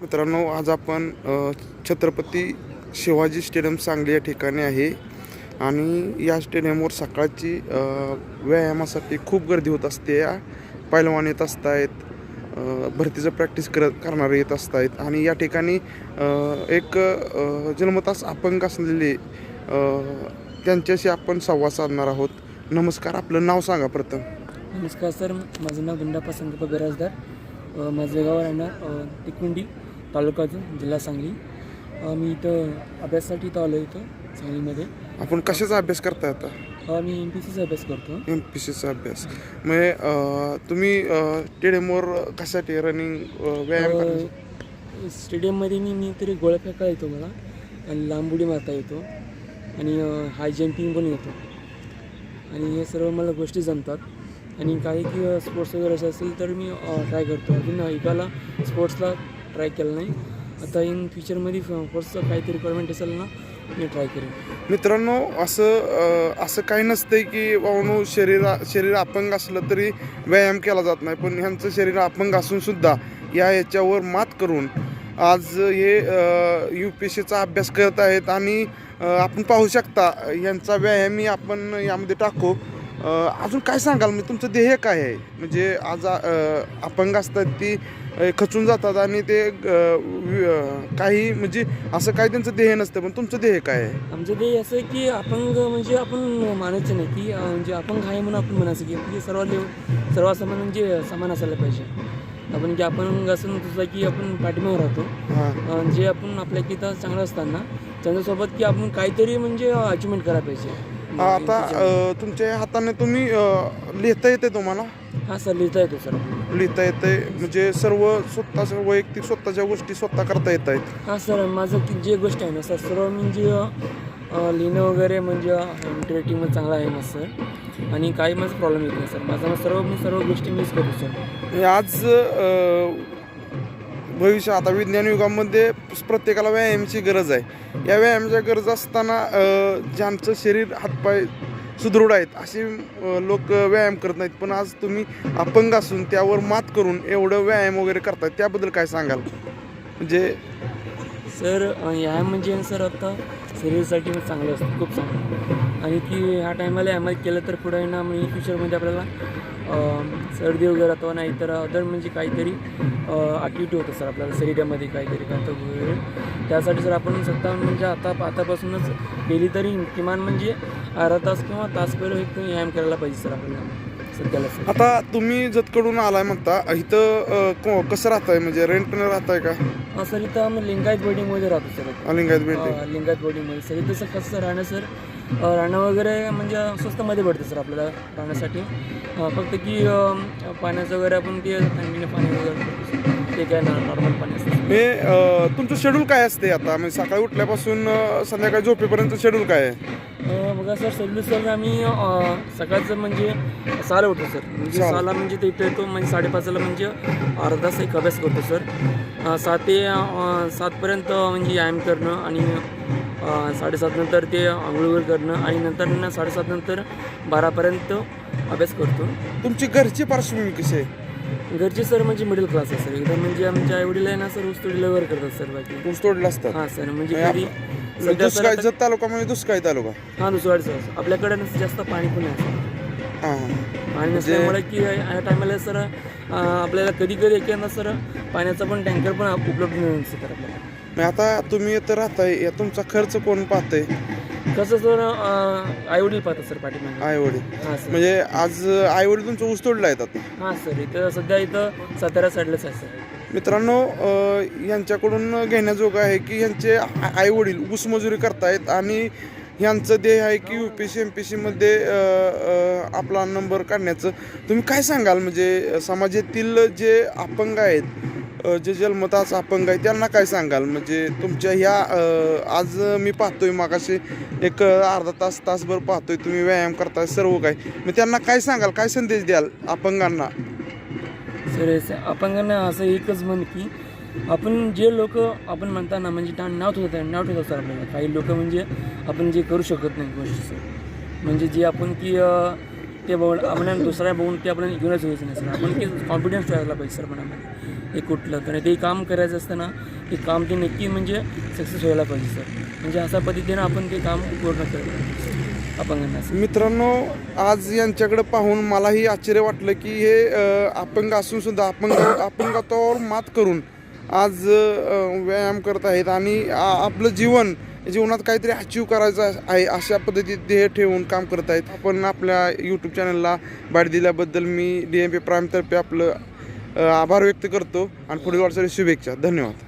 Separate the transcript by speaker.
Speaker 1: मित्रांनो आज आपण छत्रपती शिवाजी स्टेडियम सांगली या ठिकाणी आहे. आणि या स्टेडियमवर सकाळची व्यायामासाठी खूप गर्दी होत असते. या पैलवान येत असतायत भरतीचं प्रॅक्टिस करत करणारे येत असतायत. आणि या ठिकाणी एक जन्मतास अपंग असलेले त्यांच्याशी आपण संवाद साधणार आहोत. नमस्कार आपलं नाव सांगा प्रथम.
Speaker 2: नमस्कार सर. माझं नाव गुंडाप्पा संदीप बिराजदार माझं गाव राहणार तिकुंडी. तालुक्यातून जिल्हा सांगली. अ, मी इथं अभ्यासासाठी इथं आलो इथं सांगलीमध्ये.
Speaker 1: आपण कशाचा अभ्यास करताय आता?
Speaker 2: अ, मी एम पी सीचा अभ्यास करतो.
Speaker 1: एम पी सीचा अभ्यास. म्हणजे अ, तुम्ही स्टेडियमवर कशासाठी रनिंग व्यायाम करण्यासाठी?
Speaker 2: अ, स्टेडियममध्ये मी मी तरी गोळ्या फेका येतो मला. आणि लांब उडी मारता येतो. आणि हाय जम्पिंग पण येतो. आणि हे सर्व मला गोष्टी जमतात. आणि काही की स्पोर्ट्स वगैरे असं असेल तर मी ट्राय करतो? अजून एकाला स्पोर्ट्सला ट्राय केलं नाही. आता इन फ्युचरमध्ये फर्स्टचं काहीतरी रिक्वायरमेंट असेल ना मी ट्राय करेन.
Speaker 1: मित्रांनो असं अ, असं काही नसतंय की बाबांनो शरीरा शरीर अपंग असलं तरी व्यायाम केला जात नाही. पण ह्यांचं शरीर अपंग असून सुद्धा या याच्यावर मात करून आज हे यू पी एस सीचा अभ्यास करत आहेत आणि अ, आपण पाहू शकता यांचा व्यायामही आपण यामध्ये टाकू. अजून काय सांगाल? म्हणजे तुमचं ध्येय काय आहे? म्हणजे आज अपंग असतात ती खचून जातात आणि ते काही म्हणजे असं काही त्यांचं ध्येय नसतं. पण तुमचं ध्येय काय आहे?
Speaker 2: आमचं ते असं आहे की अपंग म्हणजे आपण मानायचं नाही की म्हणजे अपंग आहे म्हणून आपण म्हणायचं की म्हणजे सर्व लेव सर्व समान म्हणजे समान असायला पाहिजे. आपण की अपंग असून तुझा की आपण पाठीमागे राहतो. जे आपण आपल्या की चांगलं असताना त्यांच्यासोबत की आपण काहीतरी म्हणजे अचिव्हमेंट करायला पाहिजे.
Speaker 1: आता अ, तुमच्या हाताने तुम्ही अ, लिहिता येते तुम्हाला?
Speaker 2: हां सर लिहिता येतो सर.
Speaker 1: लिहिता येते म्हणजे सर्व स्वतः वैयक्तिक स्वतःच्या गोष्टी स्वतः करता येत आहेत.
Speaker 2: हां सर माझं की जे गोष्ट आहे ना सर सर्व म्हणजे अं, लिहिणं वगैरे म्हणजे इंटरेक्टिंग चांगलं आहे मग सर. आणि काही माझं प्रॉब्लेम येत नाही सर. माझा मग सर्व मी सर्व गोष्टी मिस करतो सर.
Speaker 1: आज अ, भविष्य आता विज्ञान युगामध्ये प्रत्येकाला व्यायामाची गरज आहे. या व्यायामाच्या गरज असताना ज्यांचं शरीर हातपाय सुदृढ आहेत असे लोक व्यायाम करत नाहीत. पण आज तुम्ही अपंग असून त्यावर मात करून एवढं व्यायाम वगैरे करतात त्याबद्दल काय सांगाल? म्हणजे
Speaker 2: सर अं, ह्या म्हणजे सर आता शरीरासाठी पण चांगलं असतं खूप चांगलं. आणि की ह्या टायमाला ह्यामध्ये केलं तर पुढे ना म्हणजे फ्युचरमध्ये आपल्याला सर्दी वगैरे अथवा नाही तर अदर म्हणजे काहीतरी ॲक्टिव्हिटी होतं सर आपल्याला शरीरामध्ये काहीतरी करतं वगैरे. त्यासाठी सर आपण स्वतः म्हणजे आता आतापासूनच केली तरी किमान म्हणजे अर्धा तास किंवा तासभर एक व्यायाम करायला पाहिजे सर आपल्याला सध्याला सर.
Speaker 1: आता तुम्ही जतकडून आलाय म्हणता इथं अ, को- कसं राहताय? म्हणजे रेंटनं राहताय का?
Speaker 2: अं, सर इथं आम्ही लिंगायत बोर्डिंगमध्ये राहतो सर आता.
Speaker 1: अलिंगायत बिल्डिंग
Speaker 2: लिंगायत बॉडीमध्ये. सर इथं सर कसं राहणं सर? अ, राहणं वगैरे म्हणजे स्वस्तमध्ये भेटतं सर आपल्याला राहण्यासाठी. अ, फक्त की अ, पाण्याचं वगैरे आपण ते थंडीने पाणी वगैरे सर. ते काय नॉर्मल पाणी असतं
Speaker 1: हे अ, तुमचं शेड्यूल काय असते आता? म्हणजे सकाळी उठल्यापासून अ, संध्याकाळी झोपेपर्यंत शेड्यूल काय आहे?
Speaker 2: अ, बघा सर सल्लू सर आम्ही सकाळचं म्हणजे सहाला उठतो सर. म्हणजे
Speaker 1: सहाला.
Speaker 2: सहाला म्हणजे ते इथं येतो म्हणजे साडेपाचला म्हणजे अर्धा तास एक अभ्यास करतो सर. अ, सात ते अ, सातपर्यंत म्हणजे व्यायाम करणं आणि अ, साडेसात नंतर ते आंघोळ वगैरे करणं आणि नंतर ना साडेसात नंतर बारापर्यंत अभ्यास करतो.
Speaker 1: तुमची घरची पार्श्वभूमी कशी आहे?
Speaker 2: घरचे सर म्हणजे मिडल क्लास आहे सर. एकदम म्हणजे आमच्या आईवडील आहे ना सर ऊसतोडीला वगैरे करतात सर बाकी.
Speaker 1: ऊस तोडले असतात.
Speaker 2: हां सर म्हणजे घरी सध्या सर
Speaker 1: दुष्काळी
Speaker 2: आता-
Speaker 1: जत तालुका म्हणजे दुष्काळी तालुका.
Speaker 2: हां सर आपल्याकडे जास्त पाणी पण आहे
Speaker 1: हां. हां
Speaker 2: पाणी नसल्यामुळे की या टायमाला सर अं, आपल्याला कधी कधी एखादा सर पाण्याचा पण टँकर पण उपलब्ध मिळून सर आपल्याला.
Speaker 1: मग आता तुम्ही इथं राहताय या तुमचा खर्च कोण पाहतंय?
Speaker 2: कसं सर आई वडील पाहतात सर पाठीमागे.
Speaker 1: आई वडील
Speaker 2: हां सर.
Speaker 1: म्हणजे आज आई वडील तुमचं ऊस तोडलं आता?
Speaker 2: हां सर. इथं सध्या इथं सातारा साईडलाच आहे सर.
Speaker 1: मित्रांनो यांच्याकडून घेण्याजोगं आहे की यांचे आई वडील ऊस करतायत आणि यांचं ध्येय आहे की U P C M P सीमध्ये आपला नंबर काढण्याचं. तुम्ही काय सांगाल? म्हणजे समाजातील जे अपंग आहेत जे जन्मताच अपंग आहे त्यांना काय सांगाल? म्हणजे तुमच्या ह्या आज मी पाहतोय मागाशी एक अर्धा तास तासभर पाहतोय तुम्ही व्यायाम करताय सर्व काय मग त्यांना काय सांगाल? काय संदेश द्याल अपंगांना?
Speaker 2: सर आपण अपंगांना असं एकच म्हण की आपण जे लोक आपण म्हणताना म्हणजे टा- नाव ठेवतात नाव ठेवत सर आपल्याला. काही लोक म्हणजे आपण जे करू शकत नाही गोष्टी सर. म्हणजे जे आपण की ते बघून आपण दुसऱ्या बघून ते आपण घेऊनच व्हायचं नाही सर. आपण की कॉन्फिडन्स ठेवायला पाहिजे सर मनामध्ये हे कुठलं? तर ते काम करायचं असतं ना ते काम ते नक्की म्हणजे सक्सेस व्हायला पाहिजे सर. म्हणजे अशा पद्धतीनं आपण ते काम पूर्ण करतो. अपंगांना
Speaker 1: मित्रांनो आज यांच्याकडे पाहून मलाही आश्चर्य वाटलं की हे अपंग असून सुद्धा अपंग अपंगत्वावर मात करून आज व्यायाम करत आहेत आणि आपलं जीवन जीवनात काहीतरी अचीव करायचं आहे अशा पद्धतीत ध्येय ठेवून काम करत आहेत. आपण आपल्या यूट्यूब चॅनलला भेट दिल्याबद्दल मी डी एम पी प्राईमतर्फे आपलं आभार व्यक्त करतो आणि पुढील वाटसाठी शुभेच्छा. धन्यवाद.